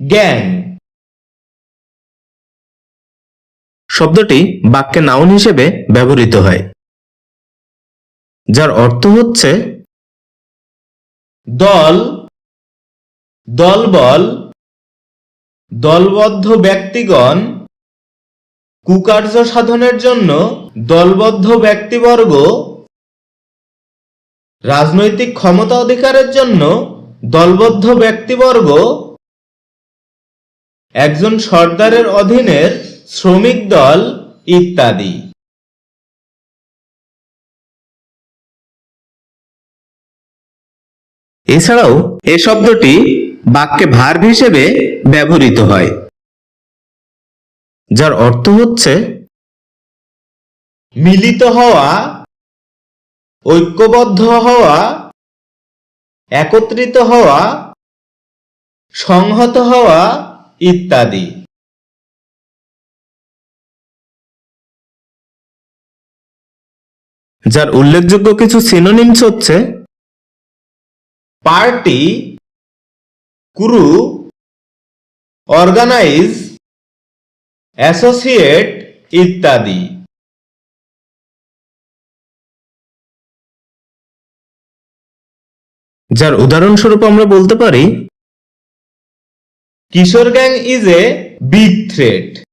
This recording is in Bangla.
গ্যাং শব্দটি বাক্যে নাউন হিসেবে ব্যবহৃত হয় যার অর্থ হচ্ছে দল দলবল দলবদ্ধ ব্যক্তিগণ কুকার্য সাধনের জন্য দলবদ্ধ ব্যক্তিবর্গ রাজনৈতিক ক্ষমতা অধিকারের জন্য দলবদ্ধ ব্যক্তিবর্গ একজন সর্দারের অধীনের শ্রমিক দল ইত্যাদি। এছাড়াও এ শব্দটি বাক্যে ভার্ব হিসেবে ব্যবহৃত হয়, যার অর্থ হচ্ছে মিলিত হওয়া, ঐক্যবদ্ধ হওয়া, একত্রিত হওয়া, সংহত হওয়া ইত্যাদি। যার উল্লেখযোগ্য কিছু সিনোনিমস হচ্ছে পার্টি ক্রু অর্গানাইজ অ্যাসোসিয়েট ইত্যাদি। যার উদাহরণস্বরূপ আমরা বলতে পারি কিশোর gang is a big threat.